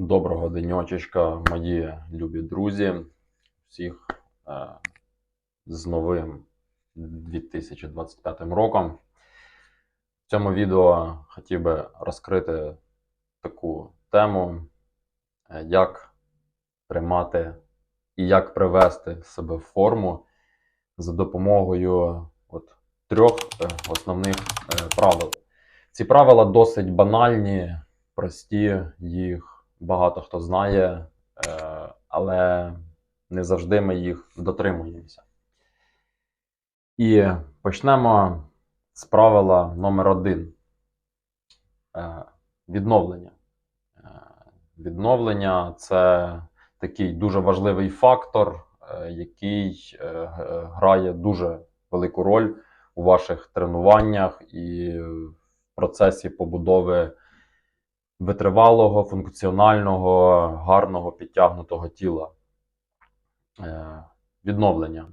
Доброго денечечка, мої любі друзі. Всіх е, з новим 2025 роком. В цьому відео хотів би розкрити таку тему, е, як тримати і як привести себе в форму за допомогою от, трьох е, основних е, правил. Ці правила досить банальні, прості, їх багато хто знає, е, але не завжди ми їх дотримуємося. І почнемо з правила номер один Е, відновлення. Е, Відновлення це такий дуже важливий фактор, який грає дуже велику роль у ваших тренуваннях і в процесі побудови витривалого, функціонального, гарного, підтягнутого тіла. Е, Відновлення.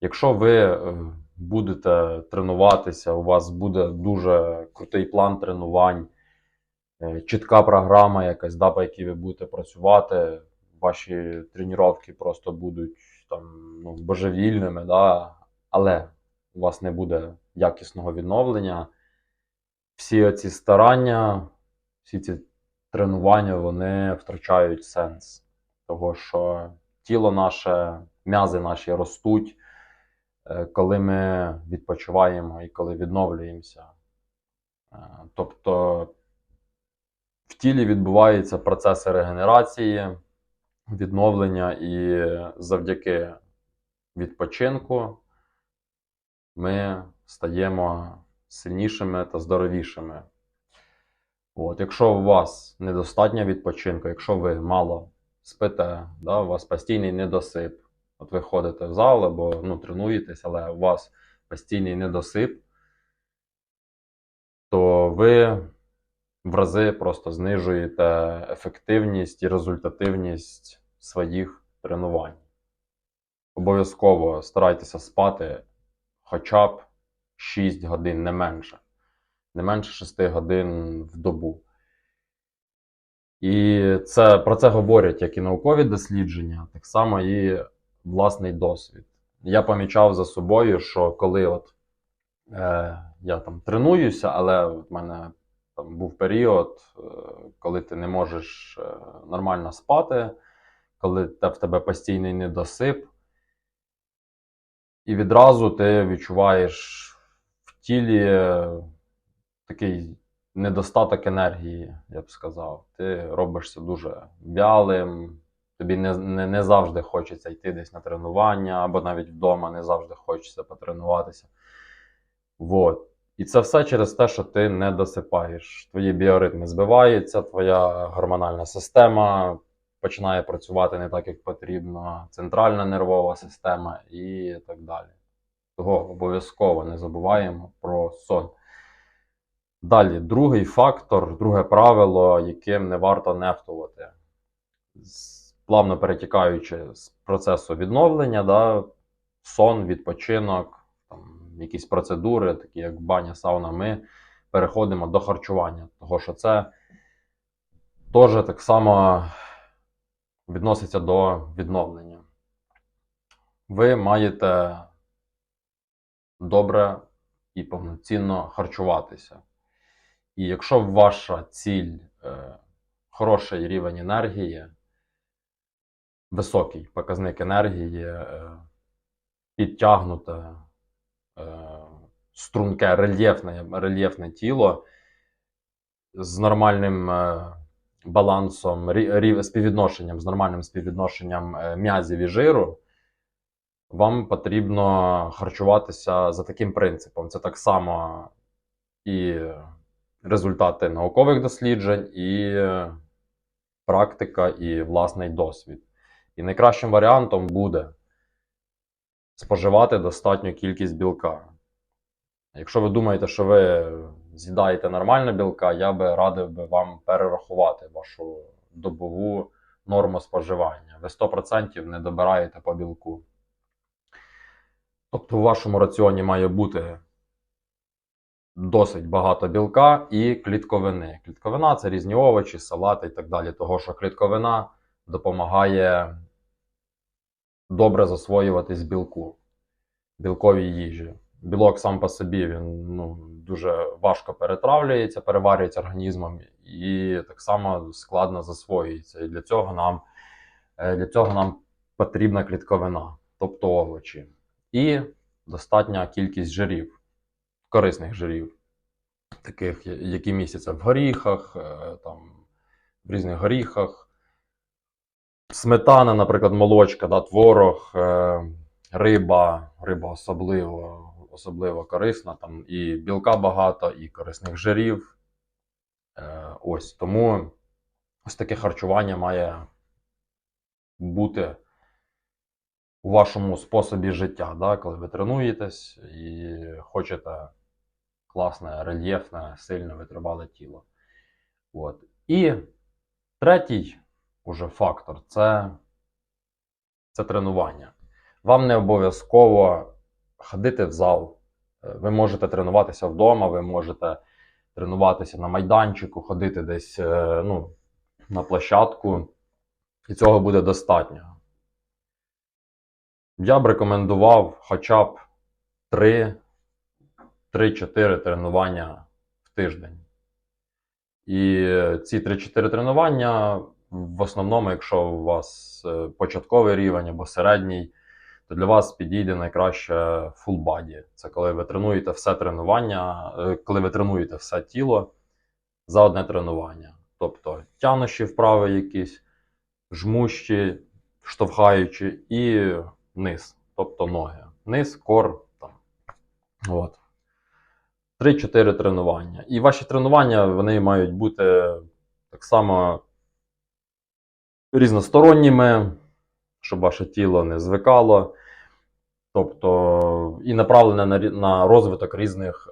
Якщо ви е, будете тренуватися, у вас буде дуже крутий план тренувань, е, чітка програма якась, да, по якій ви будете працювати, ваші тренування просто будуть там, ну, божевільними, да, але у вас не буде якісного відновлення. Всі ці старання, всі ці тренування, вони втрачають сенс. Того, що тіло наше, м'язи наші ростуть, е, коли ми відпочиваємо і коли відновлюємося. Е, Тобто в тілі відбуваються процеси регенерації, відновлення, і завдяки відпочинку ми стаємо сильнішими та здоровішими. От, якщо у вас недостатньо відпочинку, якщо ви мало спите, да, у вас постійний недосип, от ви ходите в зал або ну, тренуєтесь, але у вас постійний недосип, то ви в рази просто знижуєте ефективність і результативність своїх тренувань. Обов'язково старайтеся спати хоча б 6 годин, не менше. Не менше 6 годин в добу. І це, про це говорять як і наукові дослідження, так само і власний досвід. Я помічав за собою, що коли от, е, я там тренуюся, але в мене там був період, е, коли ти не можеш е, нормально спати, коли те- в тебе постійний недосип, і відразу ти відчуваєш в тілі е, такий недостаток енергії, я б сказав. Ти робишся дуже вялим, тобі не, не, не завжди хочеться йти десь на тренування, або навіть вдома не завжди хочеться потренуватися. Вот. І це все через те, що ти не досипаєш. Твої біоритми збиваються, твоя гормональна система починає працювати не так, як потрібно, центральна нервова система і так далі. Того обов'язково не забуваємо про сон. Далі, другий фактор, друге правило, яким не варто нехтувати. Плавно перетікаючи з процесу відновлення, да, сон, відпочинок, там, якісь процедури, такі як баня, сауна, ми переходимо до харчування. Того, що це теж так само відноситься до відновлення. Ви маєте добре і повноцінно харчуватися. І якщо ваша ціль е, хороший рівень енергії, високий показник енергії, е, підтягнуте, е, струнке, рельєфне, рельєфне тіло з нормальним балансом, співвідношенням, з нормальним співвідношенням м'язів і жиру, вам потрібно харчуватися за таким принципом. Це так само і результати наукових досліджень, і практика, і власний досвід. І найкращим варіантом буде споживати достатню кількість білка. Якщо ви думаєте, що ви з'їдаєте нормально білка, я би радив би вам перерахувати вашу добову норму споживання. Ви 100% не добираєте по білку. Тобто у вашому раціоні має бути досить багато білка і клітковини. Клітковина це різні овочі, салати і так далі. Того, що клітковина допомагає добре засвоюватись білку, білковій їжі. Білок сам по собі він ну, дуже важко перетравлюється, переварюється організмом і так само складно засвоюється. І для цього нам, е, для цього нам потрібна клітковина, тобто овочі. І достатня кількість жирів, корисних жирів, таких, які містяться в горіхах, е, там, в різних горіхах. Сметана, наприклад, молочка, да, творог, е, риба, риба особливо, особливо корисна, там і білка багато, і корисних жирів. Е, ось тому ось таке харчування має бути у вашому способі життя, да, коли ви тренуєтесь і хочете класне, рельєфне, сильне, витривале тіло. От. І третій уже фактор це, це тренування. Вам не обов'язково ходити в зал. Е, Ви можете тренуватися вдома, ви можете тренуватися на майданчику, ходити десь е, ну, на площадку, і цього буде достатньо. Я б рекомендував хоча б 3 3-4 тренування в тиждень. І ці 3-4 тренування в основному, якщо у вас е, початковий рівень або середній, то для вас підійде найкраще full body. Це коли ви тренуєте все тренування, е, коли ви тренуєте все тіло за одне тренування. Тобто тянущі вправи якісь, жмущі, штовхаючі, і низ, тобто ноги. Низ, кор. Там. От. 3-4 тренування. І ваші тренування вони мають бути так само різносторонніми, щоб ваше тіло не звикало. Тобто, і направлене на, на розвиток різних,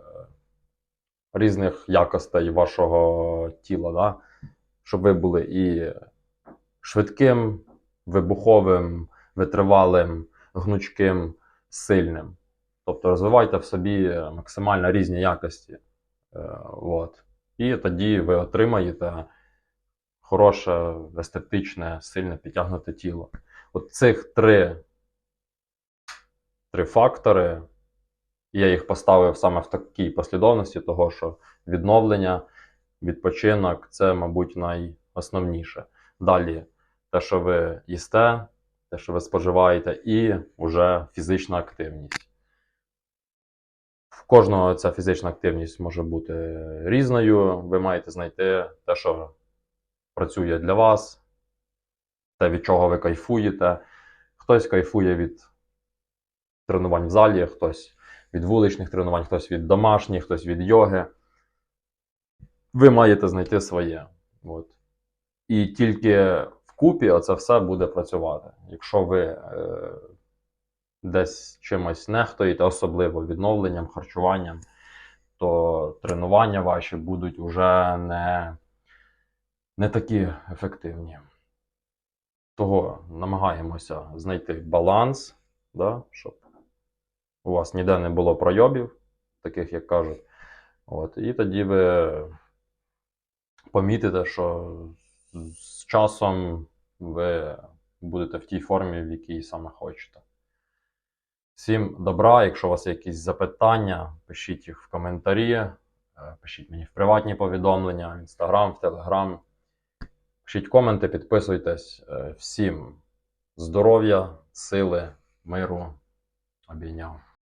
різних якостей вашого тіла. Да? Щоб ви були і швидким, вибуховим, витривалим, гнучким, сильним. Тобто розвивайте в собі максимально різні якості. Е, от. І тоді ви отримаєте хороше, естетичне, сильне підтягнуте тіло. От цих три, три фактори, я їх поставив саме в такій послідовності, того що відновлення, відпочинок це, мабуть, найосновніше. Далі те, що ви їсте, те, що ви споживаєте, і вже фізична активність. Кожного ця фізична активність може бути різною. Ви маєте знайти те, що працює для вас, те, від чого ви кайфуєте. Хтось кайфує від тренувань в залі, хтось від вуличних тренувань, хтось від домашніх, хтось від йоги. Ви маєте знайти своє. От. І тільки вкупі оце все буде працювати. Якщо ви е, десь чимось нехтуєте, особливо відновленням, харчуванням, то тренування ваші будуть уже не, не такі ефективні. Того намагаємося знайти баланс, да, щоб у вас ніде не було пройобів, таких як кажуть. От, і тоді ви помітите, що з часом ви будете в тій формі, в якій саме хочете. Всім добра. Якщо у вас є якісь запитання, пишіть їх в коментарі, е, пишіть мені в приватні повідомлення, в інстаграм, в телеграм. Пишіть коменти, підписуйтесь. Е, Всім здоров'я, сили, миру. Обійняв.